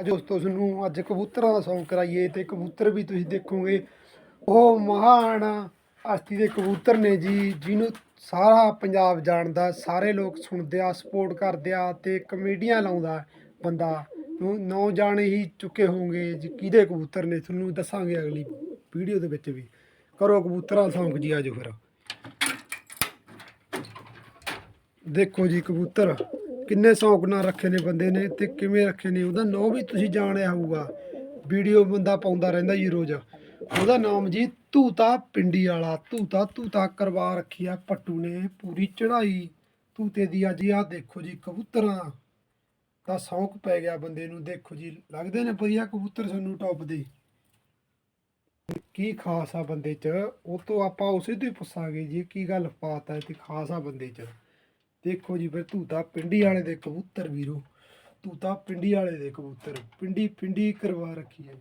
ਅੱਜ ਉਸ ਤੋਂ ਤੁਹਾਨੂੰ ਅੱਜ ਕਬੂਤਰਾਂ ਦਾ ਸੌਂਕ ਕਰਾਈਏ ਤੇ ਕਬੂਤਰ ਵੀ ਤੁਸੀਂ ਦੇਖੋਗੇ। ਉਹ ਮਹਾਨ ਹਸਤੀ ਦੇ ਕਬੂਤਰ ਨੇ ਜੀ, ਜਿਹਨੂੰ ਸਾਰਾ ਪੰਜਾਬ ਜਾਣਦਾ, ਸਾਰੇ ਲੋਕ ਸੁਣਦੇ ਆ ਸਪੋਰਟ ਕਰਦੇ ਆ ਤੇ ਕਮੇਡੀਆਂ ਲਾਉਂਦਾ ਬੰਦਾ। ਨੂੰ ਨੌ ਜਾਣੇ ਹੀ ਚੁੱਕੇ ਹੋਣਗੇ ਜੀ, ਕਿਹਦੇ ਕਬੂਤਰ ਨੇ ਤੁਹਾਨੂੰ ਦੱਸਾਂਗੇ ਅਗਲੀ ਵੀਡੀਓ ਦੇ ਵਿੱਚ ਵੀ। ਕਰੋ ਕਬੂਤਰਾਂ ਦਾ ਸੌਂਕ ਜੀ ਆਜੋ ਫਿਰ। ਦੇਖੋ ਜੀ ਕਬੂਤਰ। ਕਿੰਨੇ ਸ਼ੌਂਕ ਨਾਲ ਰੱਖੇ ਨੇ ਬੰਦੇ ਨੇ ਤੇ ਕਿਵੇਂ ਰੱਖੇ ਨੇ, ਉਹਦਾ ਨਾਮ ਵੀ ਤੁਸੀਂ ਜਾਣਿਆ ਹੋਊਗਾ। ਵੀਡੀਓ ਬੰਦਾ ਪਾਉਂਦਾ ਰਹਿੰਦਾ ਜੀ ਰੋਜ਼। ਉਹਦਾ ਨਾਮ ਜੀ ਧੂਤਾ ਪਿੰਡੀ ਵਾਲਾ। ਧੂਤਾ ਧੂਤਾ ਕਰਵਾ ਰੱਖੀ ਆ ਪੱਟੂ ਨੇ ਪੂਰੀ ਚੜਾਈ ਧੂਤੇ ਦੀ ਅੱਜ ਆ ਦੇਖੋ ਜੀ ਕਬੂਤਰਾਂ। ਦਾ ਸ਼ੌਂਕ ਪੈ ਗਿਆ ਬੰਦੇ ਨੂੰ, ਦੇਖੋ ਜੀ, ਲੱਗਦੇ ਨੇ ਵਧੀਆ ਕਬੂਤਰ ਸਾਨੂੰ ਟੌਪ ਦੇ। ਕੀ ਖਾਸ ਆ ਬੰਦੇ 'ਚ, ਉਹ ਤੋਂ ਆਪਾਂ ਉਸੇ ਤੋਂ ਹੀ ਪੁੱਛਾਂਗੇ ਜੀ, ਕੀ ਗੱਲ ਬਾਤ ਹੈ ਤੇ ਖਾਸ ਆ ਬੰਦੇ 'ਚ। ਦੇਖੋ ਜੀ ਫਿਰ ਧੂਤਾ ਪਿੰਡੀ ਵਾਲੇ ਦੇ ਕਬੂਤਰ ਵੀਰੋ ਧੂਤਾ ਪਿੰਡੀ ਵਾਲੇ ਦੇ ਕਬੂਤਰ ਪਿੰਡੀ ਪਿੰਡੀ ਕਰਵਾ ਰੱਖੀ ਹੈ।